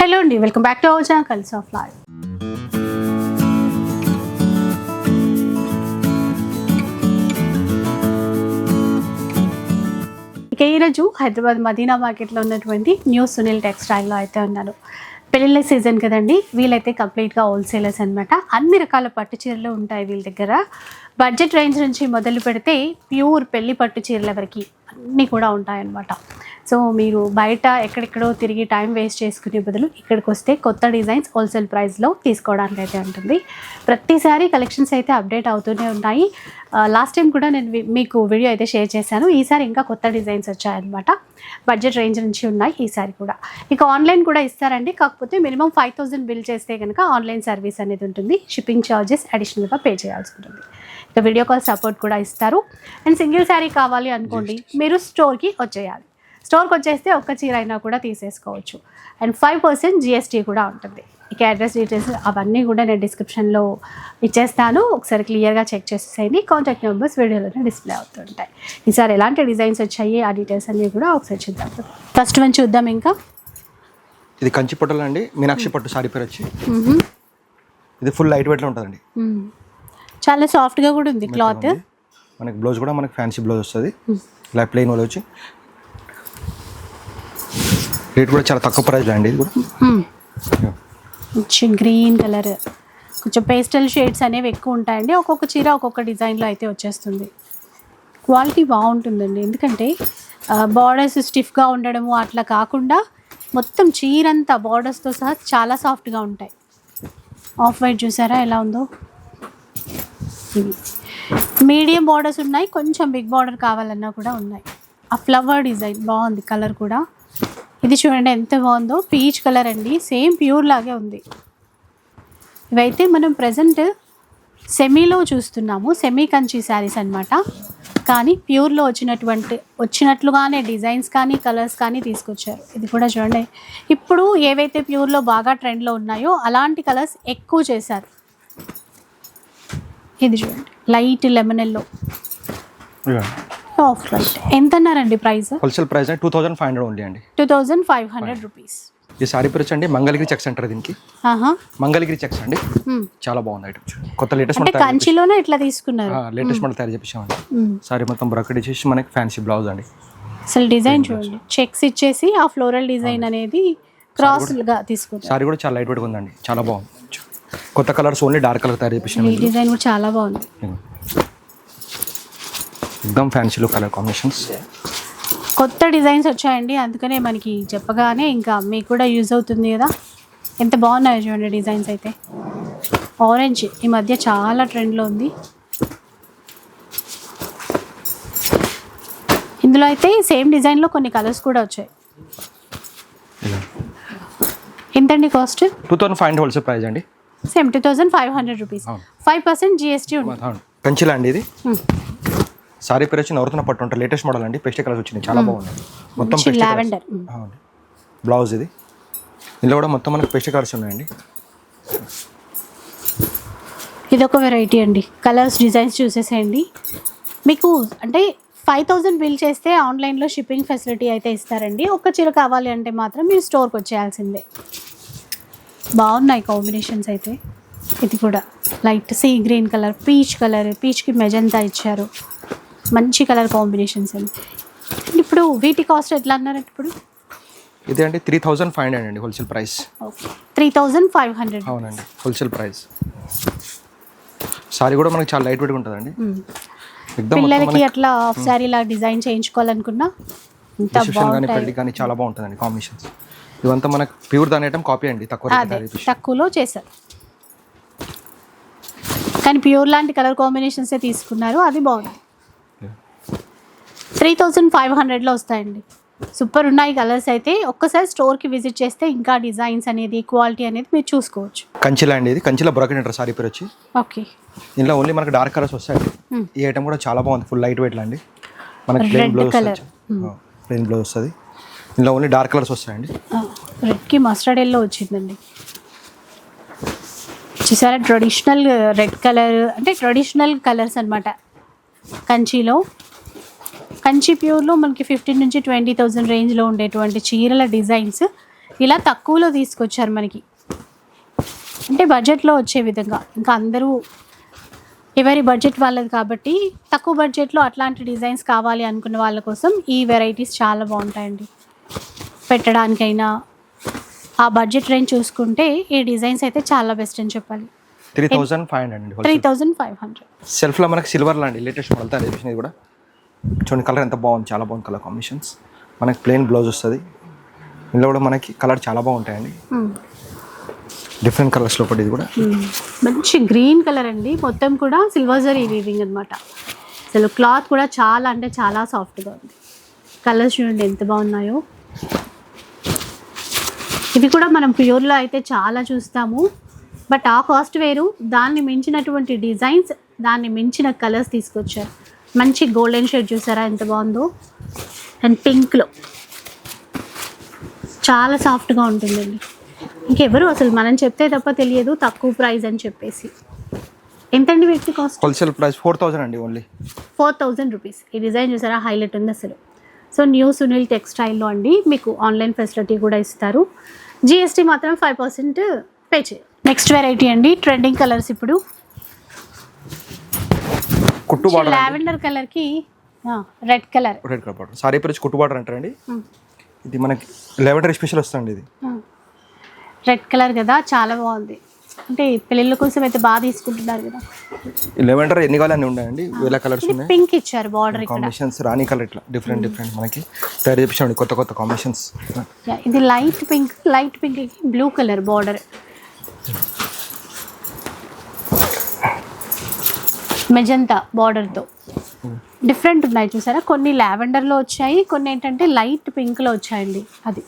Hello అండి welcome back to our channel colours of life. ఇక ఈరోజు హైదరాబాద్ మదీనా మార్కెట్లో ఉన్నటువంటి న్యూ సునీల్ టెక్స్టైల్లో అయితే ఉన్నాను పెళ్ళిళ్ళ సీజన్ కదండి వీళ్ళైతే కంప్లీట్గా హోల్సేలర్స్ అనమాట అన్ని రకాల పట్టు చీరలు ఉంటాయి వీళ్ళ దగ్గర. బడ్జెట్ రేంజ్ నుంచి మొదలు పెడితే ప్యూర్ పెళ్ళి పట్టు చీరల వరకు అన్నీ కూడా ఉంటాయన్నమాట. సో మీరు బయట ఎక్కడెక్కడో తిరిగి టైం వేస్ట్ చేసుకునే బదులు ఇక్కడికి వస్తే కొత్త డిజైన్స్ హోల్సేల్ ప్రైస్లో తీసుకోవడానికి అయితే ఉంటుంది. ప్రతిసారి కలెక్షన్స్ అయితే అప్డేట్ అవుతూనే ఉన్నాయి. లాస్ట్ టైం కూడా నేను మీకు వీడియో అయితే షేర్ చేశాను. ఈసారి ఇంకా కొత్త డిజైన్స్ వచ్చాయన్నమాట. బడ్జెట్ రేంజ్ నుంచి ఉన్నాయి ఈసారి కూడా. ఇక ఆన్లైన్ కూడా ఇస్తారండి. కాకపోతే మినిమం ఫైవ్ థౌజండ్ బిల్ చేస్తే కనుక ఆన్లైన్ సర్వీస్ అనేది ఉంటుంది. షిప్పింగ్ ఛార్జెస్ అడిషనల్గా పే చేయాల్సి ఉంటుంది. ఇక వీడియో కాల్ సపోర్ట్ కూడా ఇస్తారు. అండ్ సింగిల్ శారీ కావాలి అనుకోండి మీరు స్టోర్కి వచ్చేయాలి. స్టోర్కి వచ్చేస్తే ఒక్క చీర అయినా కూడా తీసేసుకోవచ్చు. అండ్ ఫైవ్ పర్సెంట్ జిఎస్టీ కూడా ఉంటుంది. ఇక అడ్రస్ డీటెయిల్స్ అవన్నీ కూడా నేను డిస్క్రిప్షన్లో ఇచ్చేస్తాను. ఒకసారి క్లియర్గా చెక్ చేసేసేయండి. కాంటాక్ట్ నెంబర్స్ వీడియోలోనే డిస్ప్లే అవుతుంటాయి. ఈసారి ఎలాంటి డిజైన్స్ వచ్చాయి ఆ డీటెయిల్స్ అన్నీ కూడా ఒకసారి చూద్దాం. ఫస్ట్ వన్ చూద్దాం ఇంకా. ఇది కంచి పట్టులు అండి మీనాక్షి పట్టు సారీ పేరు వచ్చి. మ్హూ. ఇది ఫుల్ లైట్ వెయిట్లో ఉంటుందండి. చాలా సాఫ్ట్గా కూడా ఉంది క్లాత్ మనకి బ్లౌజ్ కూడా మనకి ఫ్యాన్సీ బ్లౌజ్ వస్తుంది. ఇలా ప్లెయిన్ వాళ్ళు వచ్చి. రేట్ కూడా చాలా తక్కువ ప్రైస్లో అండి ఇది కూడా. గ్రీన్ కలర్ కొంచెం పేస్టల్ షేడ్స్ అనేవి ఎక్కువ ఉంటాయండి. ఒక్కొక్క చీర ఒక్కొక్క డిజైన్లో అయితే వచ్చేస్తుంది. క్వాలిటీ బాగుంటుందండి. ఎందుకంటే బార్డర్స్ స్టిఫ్గా ఉండడము అట్లా కాకుండా మొత్తం చీరంతా బార్డర్స్తో సహా చాలా సాఫ్ట్గా ఉంటాయి. ఆఫ్ వైట్ చూసారా? ఎలా ఉందో? ఇవి మీడియం బార్డర్స్ ఉన్నాయి కొంచెం బిగ్ బార్డర్ కావాలన్నా కూడా ఉన్నాయి. ఆ ఫ్లవర్ డిజైన్ బాగుంది కలర్ కూడా. ఇది చూడండి ఎంత బాగుందో పీచ్ కలర్ అండి సేమ్ ప్యూర్ లాగే ఉంది. ఇవైతే మనం ప్రజెంట్ సెమీలో చూస్తున్నాము సెమీ కంచి శారీస్ అన్నమాట. కానీ ప్యూర్లో వచ్చినటువంటి వచ్చినట్లుగానే డిజైన్స్ కానీ కలర్స్ కానీ తీసుకొచ్చారు. ఇది కూడా చూడండి. ఇప్పుడు ఏవైతే ప్యూర్లో బాగా ట్రెండ్లో ఉన్నాయో అలాంటి కలర్స్ ఎక్కువ చేశారు. ఇది చూడండి. Light lemon yellow of light ఎంత అన్నారండి price? Wholesale price two thousand five hundred only అండి. Two thousand five hundred rupees ఈ సారీ పేరు వచ్చి అండి మంగళగిరి చెక్స్ అంటారు దీనికి. మంగళగిరి చెక్స్ అండి. చాలా బాగుంది ఐటమ్. కొత్త లేటెస్ట్ అంటే కంచిలోనే ఇట్లా తీసుకున్నారు? లేటెస్ట్ మోడల్ తయారు చేపించామండి. సారీ మొత్తం బ్రకెట్ చేసి మనకి ఫ్యాన్సీ బ్లౌజ్ అండి. అసలు డిజైన్ చూడండి. చెక్స్ ఇచ్చేసి ఆ ఫ్లోరల్ డిజైన్ అనేది క్రాస్గా తీసుకున్నారు. సారీ కూడా చాలా లైట్ వెయిట్ ఉందండి. చాలా బాగుంది. కొత్త కలర్స్ ఓన్లీ డార్క్ కలర్ తయారు చేపించాము ఈ డిజైన్ కూడా చాలా బాగుంది. ఎక్దమ్ ఫ్యాన్సీ కలర్ కాంబినేషన్స్ కొత్త డిజైన్స్ వచ్చాయండి అందుకనే మనకి చెప్పగానే ఇంకా మీకు కూడా యూజ్ అవుతుంది కదా. ఎంత బాగున్నాయో చూడండి డిజైన్స్ అయితే. ఆరెంజ్ ఈ మధ్య చాలా ట్రెండ్లో ఉంది. ఇందులో అయితే సేమ్ డిజైన్లో కొన్ని కలర్స్ కూడా వచ్చాయి. ఎంతండి cost two thousand five hundred wholesale price అండి. Same two thousand five hundred rupees. Five percent GST అవును. కంచిలా అండి ఇది. సారీ పేరు వచ్చి నవరత్న పట్టు ఉంటుంది. లేటెస్ట్ మోడల్ అండి. పెస్టే కలర్స్ వచ్చింది చాలా బాగుంది మొత్తం లావెండర్. బ్లౌజ్ ఇది. ఇందులో కూడా మొత్తం మనకి పెస్టే కలర్స్ ఉన్నాయండి. ఇది ఒక వెరైటీ అండి. కలర్స్ డిజైన్స్ చూసేసేయండి. మీకు అంటే ఫైవ్ థౌజండ్ బిల్ చేస్తే ఆన్లైన్లో షిప్పింగ్ ఫెసిలిటీ అయితే ఇస్తారండి. ఒక్క చీర కావాలి అంటే మాత్రం మీరు స్టోర్కి వచ్చేయాల్సిందే. బాగున్నాయి కాంబినేషన్స్ అయితే. ఇది కూడా light sea green colour peach colour పీచ్కి magenta ఇచ్చారు. మంచి కలర్ కాంబినేషన్స్ అండి. ఇప్పుడు వీటి కాస్ట్ ఎట్లా అన్నారంటే ఇప్పుడు? ఇది అండి త్రీ థౌసండ్ ఫైవ్ హండ్రెడ్ అండి wholesale price three thousand five hundred అవునండి హోల్సేల్ ప్రైస్ సారీ కూడా మనకి చాలా లైట్ వెయిట్ ఉంటుందండి. పిల్లలకి అట్లా హాఫ్ శారీ లా డిజైన్ చేయించుకోవాలనుకున్నా ఇంత పెళ్ళి కానీ చాలా బాగుంటుందండి కాంబినేషన్స్ ఇవంతా మనకి ప్యూర్ దాని ఐటమ్ కాపీ అండి తక్కువ తక్కువలో చేశారు. కానీ ప్యూర్ లాంటి కలర్ కాంబినేషన్సే తీసుకున్నారు అది బాగుంది. త్రీ థౌజండ్ ఫైవ్ హండ్రెడ్లో వస్తాయండి. సూపర్ ఉన్నాయి కలర్స్ అయితే ఒక్కసారి స్టోర్కి విజిట్ చేస్తే ఇంకా డిజైన్స్ అనేది క్వాలిటీ అనేది మీరు చూసుకోవచ్చు. కంచిలా అండి ఇది కంచిలో బ్రకెట్ అంటారు సారీ పేరు వచ్చి. ఓకే. ఇందులో ఓన్లీ మనకి డార్క్ కలర్స్ వస్తాయండి. Hmm. ఈ ఐటమ్ కూడా చాలా బాగుంది ఫుల్ లైట్ వెయిట్ అండి. మనకి ప్లెయిన్ బ్లౌజ్. ప్లెయిన్ బ్లౌజ్ వస్తుంది ఇందులో ఓన్లీ డార్క్ కలర్స్ వస్తాయండి. రెడ్కి మస్టర్డ్ ఎల్లో వచ్చిందండి. చూసారా? ట్రెడిషనల్ రెడ్ కలర్ అంటే ట్రెడిషనల్ కలర్స్ అనమాట కంచిలో. కంచి ప్యూర్లో మనకి ఫిఫ్టీన్ నుంచి ట్వంటీ థౌజండ్ రేంజ్లో ఉండేటువంటి చీరల డిజైన్స్ ఇలా తక్కువలో తీసుకొచ్చారు మనకి. అంటే బడ్జెట్లో వచ్చే విధంగా. ఇంకా అందరూ ఎవరి బడ్జెట్ వాళ్ళది కాబట్టి తక్కువ బడ్జెట్లో అట్లాంటి డిజైన్స్ కావాలి అనుకున్న వాళ్ళ కోసం ఈ వెరైటీస్ చాలా బాగుంటాయండి. పెట్టడానికైనా ఆ బడ్జెట్ రేంజ్ చూసుకుంటే ఈ డిజైన్స్ అయితే చాలా బెస్ట్ అని చెప్పాలి. Three thousand five hundred three thousand five hundred. సెల్ఫ్లో మనకి సిల్వర్ లాంటి లేటెస్ట్ మోడల్ తయారు చేసినది కూడా. చూడండి కలర్ ఎంత బాగుంది చాలా బాగుంది కలర్ కాంబినేషన్స్ మనకి ప్లెయిన్ బ్లౌజ్ వస్తుంది. ఇందులో కూడా మనకి కలర్ చాలా బాగుంటాయండి. డిఫరెంట్ కలర్స్ లోపల ఇది కూడా. మంచి గ్రీన్ కలర్ అండి. మొత్తం కూడా సిల్వర్ జరీ వీవింగ్ అనమాట అసలు క్లాత్ కూడా చాలా అంటే చాలా సాఫ్ట్గా ఉంది. కలర్స్ చూడండి ఎంత బాగున్నాయో. ఇవి కూడా మనం ప్యూర్లో అయితే చాలా చూస్తాము. బట్ ఆ కాస్ట్ వేరు. దాన్ని మించినటువంటి డిజైన్స్ దాన్ని మించిన కలర్స్ తీసుకొచ్చారు. మంచి గోల్డెన్ షేడ్ చూసారా? ఎంత బాగుందో. అండ్ పింక్లో. చాలా సాఫ్ట్గా ఉంటుందండి. ఇంకెవరు అసలు మనం చెప్తే తప్ప తెలియదు. తక్కువ ప్రైస్ అని చెప్పేసి. ఎంతండి వీటి cost? Wholesale price four thousand అండి ఓన్లీ. Four thousand rupees. ఈ డిజైన్ చూసారా? హైలైట్ ఉంది అసలు. సో న్యూ సునీల్ టెక్స్టైల్లో అండి మీకు ఆన్లైన్ ఫెసిలిటీ కూడా ఇస్తారు. జిఎస్టీ మాత్రం ఫైవ్ పర్సెంట్ పే చేయాలి నెక్స్ట్ వెరైటీ అండి ట్రెండింగ్ కలర్స్ ఇప్పుడు. లావెండర్ కలర్కి red colour red colour border. Sari పేరు వచ్చి కుట్టు బార్డర్ అంటారండి ఇది మనకి లెవెండర్ స్పెషల్ వస్తుంది ఇది. రెడ్ కలర్ కదా చాలా బాగుంది. అంటే పెళ్ళిళ్ళ కోసం అయితే బాగా తీసుకుంటున్నారు కదా. లెవెండర్ ఎన్ని కావాలి అన్ని ఉన్నాయండి? వేల కలర్స్ ఉన్నాయి. పింక్ ఇచ్చారు బార్డర్ ఇక్కడ. కాంబినేషన్స్ రాణి కలర్ ఇట్లా. డిఫరెంట్ డిఫరెంట్ మనకి. తయారు చేపించండి కొత్త కొత్త కాంబినేషన్స్ ఇది light pink light pink blue colour border magenta బార్డర్తో డిఫరెంట్ ఉన్నాయి చూసారా? కొన్ని లావెండర్లో వచ్చాయి కొన్ని ఏంటంటే లైట్ పింక్లో వచ్చాయండి అది.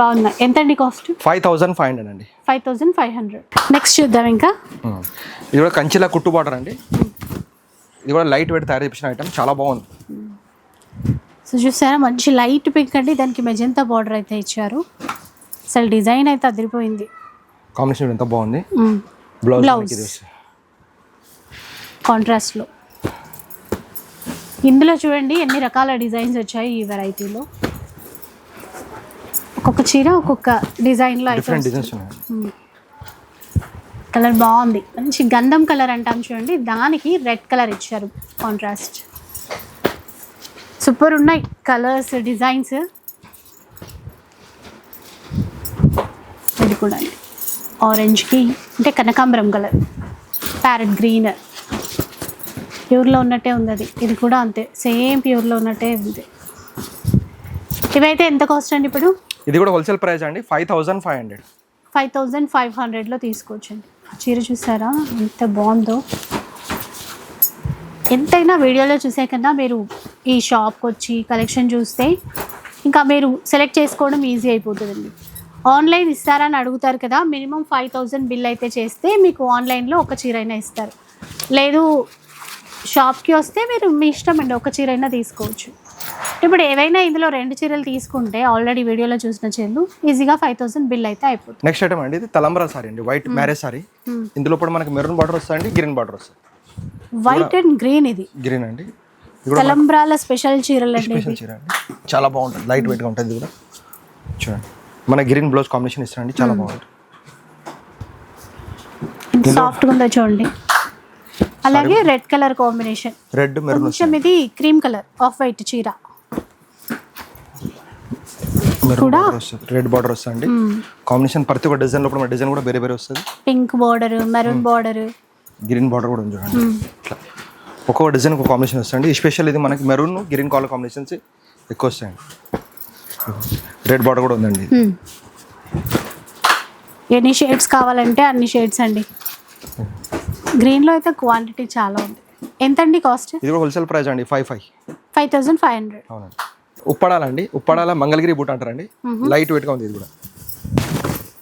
బాగున్నాయి ఎంతండి cost? Five thousand five hundred అండి. Five thousand five hundred. Next చూద్దాం ఇంకా. ఇది కూడా కంచిలా కుట్టు బార్డర్ అండి. ఇది కూడా లైట్ వెయిట్ తయారు చేసిన ఐటమ్ చాలా బాగుంది. సో చూసారా? మంచి లైట్ పింక్ అండి. దానికి మెజంతా బార్డర్ అయితే ఇచ్చారు. అసలు డిజైన్ అయితే అదిరిపోయింది. కాంబినేషన్ ఎంత బాగుంది. బ్లౌజ్. కాంట్రాస్ట్లో ఇందులో చూడండి ఎన్ని రకాల డిజైన్స్ వచ్చాయి ఈ వెరైటీలో ఒక్కొక్క చీర ఒక్కొక్క డిజైన్లో అయితే కలర్ బాగుంది. మంచి గంధం కలర్ అంటాం చూడండి. దానికి రెడ్ కలర్ ఇచ్చారు. కాంట్రాస్ట్ సూపర్ ఉన్నాయి. కలర్స్ డిజైన్స్ ఇది కూడా అండి. ఆరెంజ్కి అంటే కనకాంబరం కలర్ ప్యారెట్ గ్రీన్ ప్యూర్లో ఉన్నట్టే ఉంది అది. ఇది కూడా అంతే. సేమ్ ప్యూర్లో ఉన్నట్టే ఉంది. ఇవైతే ఎంత కాస్ట్ అండి ఇప్పుడు? ఇది కూడా హోల్సేల్ ప్రైస్ అండి. Five thousand five hundred five thousand five హండ్రెడ్లో తీసుకోవచ్చండి ఆ చీర చూసారా? ఎంత బాగుందో. ఎంతైనా వీడియోలో చూసే కన్నా మీరు ఈ షాప్కి వచ్చి కలెక్షన్ చూస్తే ఇంకా మీరు సెలెక్ట్ చేసుకోవడం ఈజీ అయిపోతుందండి. ఆన్లైన్ ఇస్తారని అడుగుతారు కదా మినిమం ఫైవ్ థౌజండ్ బిల్ అయితే చేస్తే మీకు ఆన్లైన్లో ఒక చీర అయినా ఇస్తారు. లేదు షాప్కి వస్తే మీరు మీ ఇష్టం అండి ఒక చీర అయినా తీసుకోవచ్చు. ఇప్పుడు ఏవైనా ఇందులో రెండు చీరలు తీసుకుంటే ఆల్రెడీ వీడియోలో చూసిన చీరలు ఈజీగా ఫైవ్ థౌసండ్ బిల్ అయితే అయిపోతుంది. నెక్స్ట్ ఐటమ్ అండి ఇది తలంబరా సారీ అండి వైట్ మ్యారేజ్ సారీ Hmm. ఇందులో కూడా మనకి మెరూన్ బార్డర్ వస్తుంది గ్రీన్ బార్డర్ వస్తుంది వైట్ అండ్ గ్రీన్ ఇది. గ్రీన్ అండి. తలంబ్రాల స్పెషల్ చీరలు అండి స్పెషల్ చీర అండి. చాలా బాగుంటుంది లైట్ వెయిట్గా ఉంటుంది ఇది కూడా. చూడండి. మన గ్రీన్ బ్లౌజ్ కాంబినేషన్ ఇస్తారండి చాలా బాగుంటుంది. ఎంత సాఫ్ట్గా ఉందో చూడండి. అలాగే red colour combination red maroon కొంచెం ఇది క్రీమ్ కలర్ ఆఫ్ వైట్ చీర. రెడ్ బార్డర్ వస్తుంది. కాంబినేషన్ ప్రతి ఒక్క డిజైన్ లోపల డిజైన్ కూడా వేరే వేరే వస్తుంది. Pink border maroon border green border కూడా ఉంది చూడండి. ఇట్లా. ఒక్కొక్క డిజైన్ ఒక కాంబినేషన్ వస్తుంది స్పెషల్ ఇది మనకి మెరూన్ గ్రీన్ కలర్ కాంబినేషన్స్ ఎక్కువ వస్తాయండి. రెడ్ బార్డర్ కూడా ఉందండి. ఎన్ని షేడ్స్ కావాలంటే అన్ని షేడ్స్ అండి. గ్రీన్లో అయితే క్వాంటిటీ చాలా ఉంది. ఎంతండి కాస్ట్ ఇది కూడా హోల్సేల్ ప్రైస్ అండి five five five thousand five hundred అవునండి. ఉప్పడాలండి. ఉప్పడాల మంగళగిరి బూట్ అంటారండి. లైట్ వెయిట్గా ఉంది ఇది కూడా.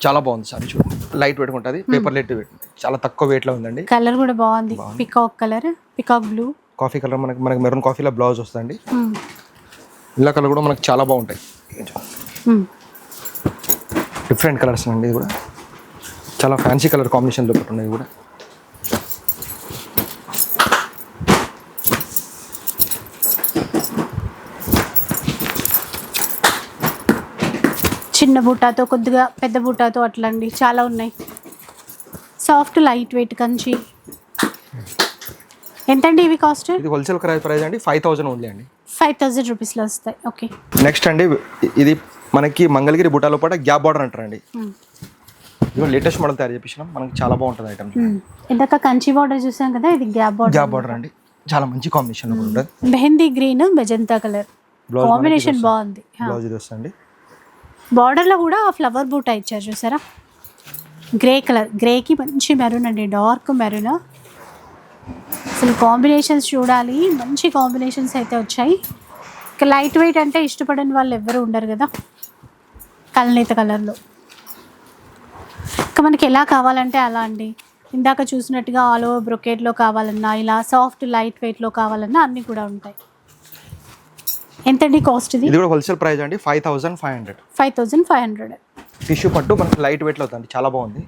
చాలా బాగుంది సార్ చూడండి. లైట్ వెయిట్గా ఉంటుంది. పేపర్ లైట్ వెయిట్ చాలా తక్కువ వెయిట్లో ఉందండి. కలర్ కూడా బాగుంది. Peacock colour peacock blue coffee colour మనకి మనకి మెరూన్ కాఫీలో బ్లౌజ్ వస్తుందండి. ఇలా కలర్ కూడా మనకి చాలా బాగుంటాయి. డిఫరెంట్ కలర్స్ అండి ఇది కూడా. చాలా ఫ్యాన్సీ కలర్ కాంబినేషన్లో ఒకటి ఉన్నాయి కూడా బూటాతో కొద్దిగా పెద్ద బూటాతో అట్లా అండి చాలా ఉన్నాయి. Soft light weight Kanchi. ఎంతండి ఇవి కాస్ట్? ఇది హోల్సేల్ ప్రైస్ ప్రైస్ అండి. ఫైవ్ థౌసండ్ ఓన్లీ అండి. ఫైవ్ థౌజండ్ రూపీస్లో వస్తాయి. ఓకే. నెక్స్ట్ అండి ఇది మనకి మంగళగిరి బుటాలో పాటు గ్యాప్ బార్డర్ అంటారండి. ఇది లేటెస్ట్ మోడల్ తయారు చేపించినాం మనకి చాలా బాగుంటుంది ఐటమ్. ఇందాక కంచి బార్డర్ చూసాం కదా ఇది గ్యాప్ బార్డర్. గ్యాప్ బార్డర్ అండి. చాలా మంచి కాంబినేషన్ ఉంటుంది. Mehndi green magenta colour. Combination బాగుంది. బ్లౌజ్ ఇది వస్తుంది బార్డర్లో కూడా ఫ్లవర్ బూటా ఇచ్చారు చూసారా? గ్రే కలర్ గ్రేకి మంచి మెరూన్ అండి డార్క్ మెరూన్ అసలు కాంబినేషన్స్ చూడాలి మంచి కాంబినేషన్స్ అయితే వచ్చాయి. ఇక లైట్ వెయిట్ అంటే ఇష్టపడని వాళ్ళు ఎవ్వరు ఉండరు కదా కలనేత కలర్లో ఇంకా మనకి ఎలా కావాలంటే అలా అండి. ఇందాక చూసినట్టుగా ఆల్ ఓవర్ బ్రొకేట్లో కావాలన్నా ఇలా సాఫ్ట్ లైట్ వెయిట్లో కావాలన్నా అన్నీ కూడా ఉంటాయి. ఎంతండి కాస్ట్ ఇది? ఇది కూడా హోల్సేల్ ప్రైస్ అండి five thousand five hundred. Five thousand five hundred. Tissue పట్టు మనకి లైట్ వెయిట్లో అవుతుంది చాలా బాగుంది.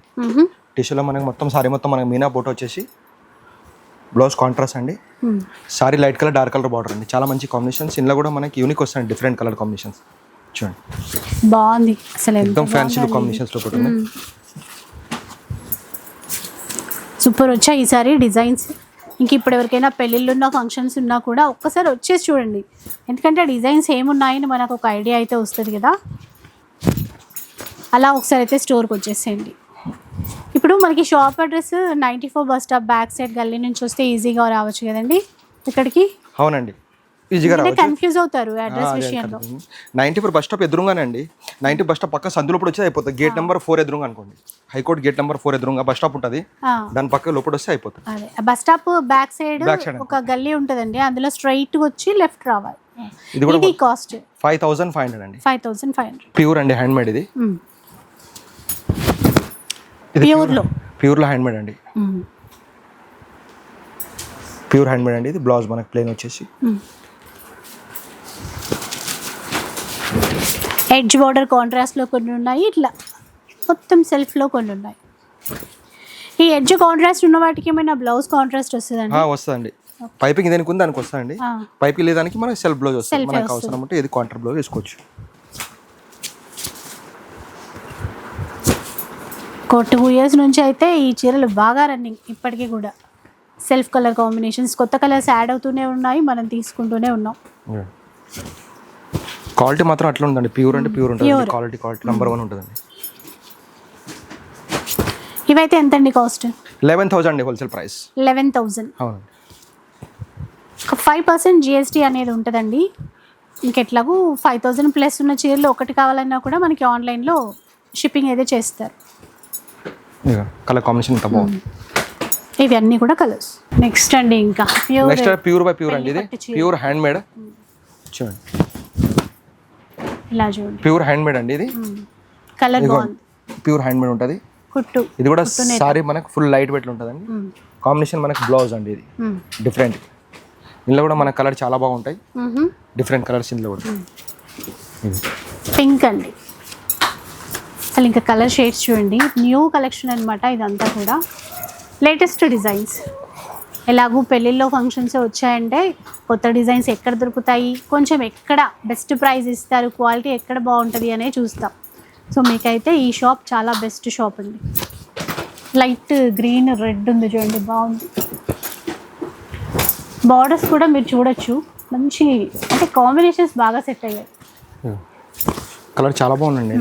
టిష్యూలో మనకి మొత్తం సారీ మొత్తం మనకి మీనా బోట్ వచ్చేసి బ్లౌజ్ కాంట్రాస్ట్ అండి. Sari light colour dark colour border అండి. చాలా మంచి కాంబినేషన్స్ ఇందులో కూడా మనకి యూనిక్ వస్తాయి డిఫరెంట్ కలర్ కాంబినేషన్స్ చూడండి. బాగుంది. అసలు ఎంత మొత్తం ఫ్యాన్సీ. కాంబినేషన్స్లో పట్టుంది సూపర్ వచ్చాయి ఈసారి డిజైన్స్. ఇంక ఇప్పుడు ఎవరికైనా పెళ్ళిళ్ళు ఉన్న ఫంక్షన్స్ ఉన్నా కూడా ఒక్కసారి వచ్చేసి చూడండి. ఎందుకంటే డిజైన్స్ ఏమున్నాయని మనకు ఒక ఐడియా అయితే వస్తుంది కదా. అలా ఒకసారి అయితే స్టోర్కి వచ్చేసేయండి. ఇప్పుడు మనకి shop address ninety four bus stop back side గల్లీ నుంచి వస్తే ఈజీగా రావచ్చు కదండి. ఇక్కడికి? అవునండి. ఈజీగా కన్ఫ్యూజ్ అవుతారు అడ్రస్ విషయంలో. నైన్టీ ఫోర్ బస్ స్టాప్ ఎదురుగానే అండి. నైన్టీ బస్ స్టాప్ పక్క సందు లోపల వచ్చి అయిపోతుంది. గేట్ నెంబర్ ఫోర్ ఎదురుగా అనుకోండి. High court gate number four ఎదురుగా బస్ స్టాప్ ఉంటుంది. దాని పక్క లోపల వస్తే అయిపోతుంది. బస్ స్టాప్ బ్యాక్ సైడ్ ఒక గల్లీ ఉంటుందండి. అందులో స్ట్రైట్ వచ్చి లెఫ్ట్ రావాలి. ఇది కూడా cost five thousand five hundred అండి. Five thousand five hundred pure అండి హ్యాండ్ మేడ్ ఇది ఇది ప్యూర్లో ప్యూర్లో హ్యాండ్ మేడ్ అండి. ప్యూర్ హ్యాండ్ మేడ్ అండి. ఇది బ్లౌజ్ మనకి ప్లేన్ వచ్చేసి. ఎడ్జ్ బార్డర్ కాంట్రాస్ట్లో కొన్ని ఉన్నాయి ఇట్లా మొత్తం సెల్ఫ్లో కొన్ని ఉన్నాయి. ఈ ఎడ్జ్ కాంట్రాస్ట్ ఉన్న వాటికి ఏమైనా బ్లౌజ్ కాంట్రాస్ట్ వస్తుందండి? వస్తుందండి. పైపింగ్ దేనికి ఉంది? దానికి వస్తుందండి. పైపింగ్ లేదానికి మనకి సెల్ఫ్ బ్లౌజ్ వస్తుంది. మనకు. అవసరం ఉంటే ఇది కాంట్రా బ్లౌజ్ వేసుకోవచ్చు. ఒక టూ ఇయర్స్ నుంచి అయితే ఈ చీరలు బాగా రన్నింగ్ ఇప్పటికీ కూడా. సెల్ఫ్ కలర్ కాంబినేషన్స్ కొత్త కలర్స్ యాడ్ అవుతూనే ఉన్నాయి మనం తీసుకుంటూనే ఉన్నాం. క్వాలిటీ మాత్రం అట్లా ఉందండి. ప్యూర్ అంటే ప్యూర్ ఉంటుంది. క్వాలిటీ క్వాలిటీ నెంబర్ వన్ ఉంటుందండి. ఇవైతే ఎంతండి కాస్ట్? లెవెన్ థౌసండ్ అండి హోల్సేల్ ప్రైస్ లెవెన్ థౌజండ్ అవునండి. ఫైవ్ పర్సెంట్ జిఎస్టీ అనేది ఉంటుందండి. ఇంకెట్లాగూ ఫైవ్ థౌజండ్ ప్లస్ ఉన్న చీరలు ఒకటి కావాలన్నా కూడా మనకి ఆన్లైన్లో షిప్పింగ్ అయితే చేస్తారు. కలర్ కాంబినేషన్ ఇంత బాగుంది. ఇవి అన్నీ కూడా కలర్స్ నెక్స్ట్ అండి ఇంకా. ప్యూర్ ప్యూర్ బై ప్యూర్ అండి ఇది. ప్యూర్ హ్యాండ్ మేడ్ చూడండి. ఇలా చూడండి. ప్యూర్ హ్యాండ్ మేడ్ అండి ఇది. కలర్ ప్యూర్ హ్యాండ్ మేడ్ ఉంటుంది. కుట్టు. ఇది కూడా సారీ మనకు ఫుల్ లైట్ వెయిట్ ఉంటుందండి. కాంబినేషన్ మనకు బ్లౌజ్ అండి ఇది. డిఫరెంట్. ఇందులో కూడా మన కలర్ చాలా బాగుంటాయి. డిఫరెంట్ కలర్స్ ఇందులో కూడా. పింక్ అండి. అసలు ఇంకా కలర్ షేడ్స్ చూడండి. న్యూ కలెక్షన్ అనమాట ఇదంతా కూడా. Latest designs. ఎలాగూ పెళ్ళిళ్ళలో ఫంక్షన్స్ వచ్చాయంటే కొత్త డిజైన్స్ ఎక్కడ దొరుకుతాయి కొంచెం ఎక్కడ బెస్ట్ ప్రైస్ ఇస్తారు క్వాలిటీ ఎక్కడ బాగుంటుంది అనే చూస్తాం. సో మీకైతే ఈ షాప్ చాలా బెస్ట్ షాప్ అండి. లైట్ గ్రీన్ రెడ్ ఉంది చూడండి బాగుంది. బార్డర్స్ కూడా మీరు చూడొచ్చు. మంచి అంటే కాంబినేషన్స్ బాగా సెట్ అయ్యాయి. కలర్ చాలా బాగుందండి.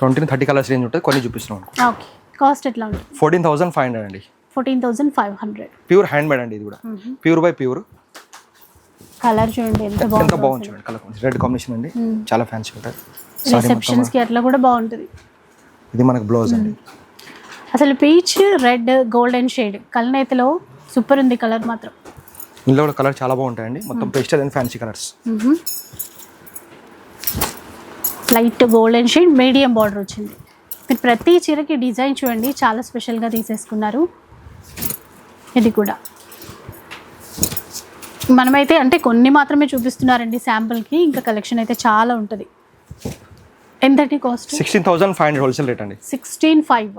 ట్వంటీ థర్టీ కలర్స్ రేంజ్ ఉంటుంది. కొన్ని చూపిస్తున్నాం. ఓకే కాస్ట్ ఎట్లా ఉంటుంది? ఫోర్టీన్ థౌసండ్ ఫైవ్ హండ్రెడ్ అండి. Fourteen thousand five hundred. Pure handmade అండి ఇది కూడా. Pure by pure. కలర్ చూడండి ఎంత బాగుంది బాగుంది చూడండి కలర్ రెడ్ కాంబినేషన్ అండి. చాలా ఫ్యాన్సీ ఉంటుంది సారీ మొత్తం రిసెప్షన్స్కి అట్లా కూడా బాగుంటుంది. ఇది మనకు బ్లౌజ్ అండి. అసలు పీచ్ రెడ్ గోల్డెన్ షేడ్ కలనేతలో సూపర్ ఉంది కలర్ మాత్రం. ఇందులో కూడా కలర్ చాలా బాగుంటాయండి. మొత్తం pastel and fancy colours light golden shade medium border వచ్చింది. మీరు ప్రతి చీరకి డిజైన్ చూడండి చాలా స్పెషల్గా తీసేసుకున్నారు. ఇది కూడా. మనమైతే అంటే కొన్ని మాత్రమే చూపిస్తున్నారండి శాంపుల్కి. ఇంకా కలెక్షన్ అయితే చాలా ఉంటుంది. ఎంతటి cost? Sixteen thousand five hundred wholesale rate అండి. Sixteen five.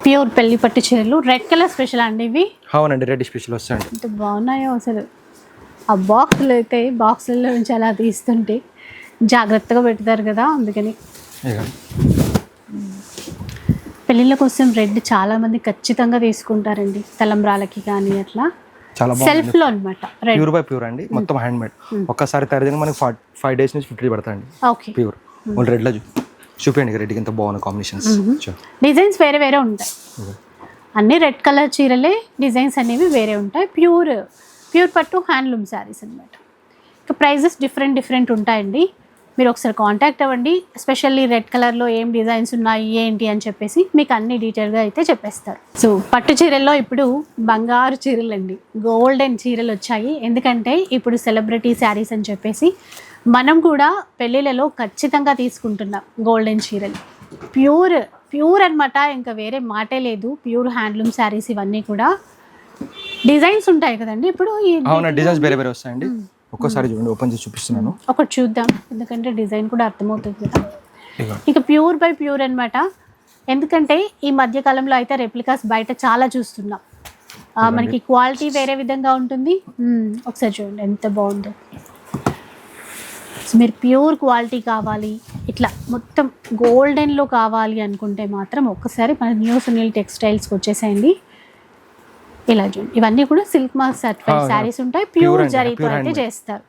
ప్యూర్ పెళ్ళి పట్టు చీరలు. రెడ్ కలర్ స్పెషల్ అండి ఇవి? అవునండి రెడ్ స్పెషల్ వస్తాయండి. ఎంత బాగున్నాయో అసలు. ఆ బాక్సులు అయితే బాక్సుల్లో నుంచి అలా తీస్తుంటే జాగ్రత్తగా పెడతారు కదా అందుకని. పెళ్ళిళ్ళ కోసం రెడ్ చాలా మంది ఖచ్చితంగా తీసుకుంటారండి తలంబ్రాలకి కానీ అట్లా. చాలా సెల్ఫ్లో అనమాట రెడ్. ప్యూర్ బై ప్యూర్ అండి. మొత్తం హ్యాండ్ మేడ్ ఒక్కసారి తయారు చేయడానికి మనకి ఫైవ్ డేస్ నుంచి ఫిఫ్టీ పడతాయండి ఓకే. ప్యూర్ రెడ్లో చూ చూపించండి రెడ్కి ఎంత బాగున్న కాంబినేషన్స్ డిజైన్స్ వేరే వేరే ఉంటాయి. అన్ని రెడ్ కలర్ చీరలే డిజైన్స్ అనేవి వేరే ఉంటాయి. ప్యూర్ ప్యూర్ పట్టు హ్యాండ్లూమ్ శారీస్ అనమాట ఇక ప్రైజెస్ డిఫరెంట్ డిఫరెంట్ ఉంటాయండి. మీరు ఒకసారి కాంటాక్ట్ అవ్వండి. ఎస్పెషల్లీ రెడ్ కలర్లో ఏం డిజైన్స్ ఉన్నాయి ఏంటి అని చెప్పేసి మీకు అన్ని డీటెయిల్గా అయితే చెప్పేస్తారు. సో పట్టు చీరల్లో ఇప్పుడు బంగారు చీరలు అండి గోల్డెన్ చీరలు వచ్చాయి. ఎందుకంటే ఇప్పుడు సెలబ్రిటీ శారీస్ అని చెప్పేసి మనం కూడా పెళ్ళిళ్ళలో ఖచ్చితంగా తీసుకుంటున్నాం గోల్డెన్ చీరలు. ప్యూర్ ప్యూర్ అన్నమాట. ఇంకా వేరే మాటే లేదు. ప్యూర్ హ్యాండ్లూమ్ శారీస్ ఇవన్నీ కూడా. డిజైన్స్ ఉంటాయి కదండి. ఇప్పుడు డిజైన్స్ వేరే వేరే వస్తాయండి. ఒక్కసారి చూడండి ఓపెన్ చేసి చూపిస్తున్నాను. ఒకటి చూద్దాం ఎందుకంటే డిజైన్ కూడా అర్థమవుతుంది కదా. ఇక ప్యూర్ బై ప్యూర్ అన్నమాట. ఎందుకంటే ఈ మధ్య కాలంలో అయితే రెప్లికాస్ బయట చాలా చూస్తున్నాం. మనకి క్వాలిటీ వేరే విధంగా ఉంటుంది. ఒకసారి చూడండి ఎంత బాగుందో. మీరు ప్యూర్ క్వాలిటీ కావాలి ఇట్లా మొత్తం గోల్డెన్లో కావాలి అనుకుంటే మాత్రం ఒక్కసారి మన న్యూ సునీల్ టెక్స్టైల్స్కి వచ్చేసేయండి. ఇలా చూడండి ఇవన్నీ కూడా సిల్క్ మార్క్ సర్టిఫైడ్. శారీస్ ఉంటాయి. ప్యూర్ జరీతో అయితే. చేస్తారు.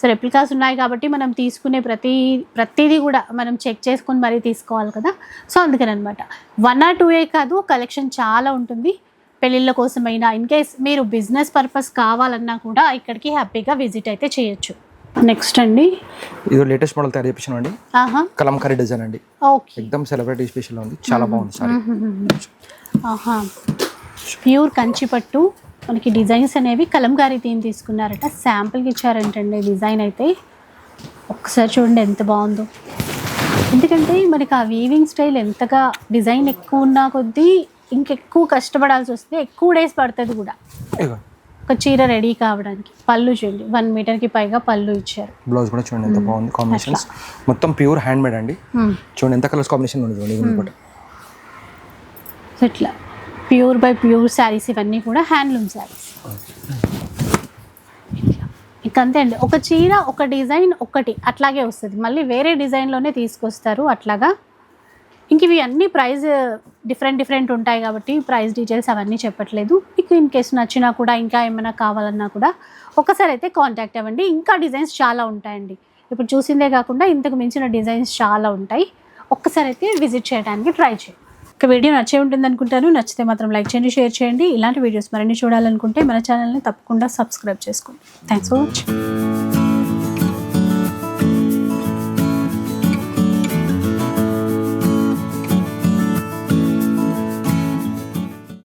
సో రెప్లికాస్ ఉన్నాయి కాబట్టి మనం తీసుకునే ప్రతి ప్రతిదీ కూడా మనం చెక్ చేసుకొని మరీ తీసుకోవాలి కదా. సో అందుకని అనమాట వన్ ఆర్ టూ ఏ కాదు కలెక్షన్ చాలా ఉంటుంది. పెళ్ళిళ్ళ కోసమైనా ఇన్ కేస్ మీరు బిజినెస్ పర్పస్ కావాలన్నా కూడా ఇక్కడికి హ్యాపీగా విజిట్ అయితే చేయొచ్చు. నెక్స్ట్ అండి. ఇది లేటెస్ట్ మోడల్ తయారు చేపించాను అండి. ఆహా. కలంకారీ డిజైన్ అండి. ఓకే ఎక్దమ్ సెలబ్రిటీ స్పెషల్ ఉంది. చాలా బాగుంది సారీ. ఆహా. ప్యూర్ కంచిపట్టు మనకి డిజైన్స్ అనేవి కలంకారీ థీమ్ తీసుకున్నారట. శాంపుల్కి ఇచ్చారంటండి డిజైన్ అయితే. ఒక్కసారి చూడండి ఎంత బాగుందో. ఎందుకంటే మనకి ఆ వీవింగ్ స్టైల్ ఎంతగా డిజైన్ ఎక్కువ ఉన్నా కొద్దీ ఇంకెక్కువ కష్టపడాల్సి వస్తే ఎక్కువ డేస్ పడుతుంది కూడా. ఒక చీర రెడీ కావడానికి. పళ్ళు చూడండి. వన్ మీటర్కి పైగా పళ్ళు ఇచ్చారు. బ్లౌజ్ కూడా చూడండి ఎంత బాగుంది కాంబినేషన్స్ మొత్తం ప్యూర్ హ్యాండ్ మేడ్ అండి. చూడండి ఎంత కలర్స్ కాంబినేషన్ ఉంది చూడండి. ఇట్లా ప్యూర్ బై ప్యూర్ శారీస్ ఇవన్నీ కూడా హ్యాండ్లూమ్ శారీస్. ఇంకంతే అంతే అండి. ఒక చీర ఒక డిజైన్ ఒకటి అట్లాగే వస్తుంది. మళ్ళీ వేరే డిజైన్లోనే తీసుకొస్తారు అట్లాగా. ఇంక ఇవి అన్ని ప్రైస్ డిఫరెంట్ డిఫరెంట్ ఉంటాయి కాబట్టి ప్రైస్ డీటెయిల్స్ అవన్నీ చెప్పట్లేదు. మీకు ఇన్ కేసు నచ్చినా కూడా ఇంకా ఏమైనా కావాలన్నా కూడా ఒకసారి అయితే కాంటాక్ట్ అవ్వండి. ఇంకా డిజైన్స్ చాలా ఉంటాయండి. ఇప్పుడు చూసిందే కాకుండా ఇంతకు మించిన డిజైన్స్ చాలా ఉంటాయి. ఒక్కసారి అయితే విజిట్ చేయడానికి ట్రై చేయండి. ఒక వీడియో నచ్చే ఉంటుంది అనుకుంటాను. నచ్చితే మాత్రం లైక్ చేయండి షేర్ చేయండి. ఇలాంటి వీడియోస్ మరిన్ని చూడాలనుకుంటే మన ఛానల్ని తప్పకుండా సబ్స్క్రైబ్ చేసుకోండి. Thanks for watching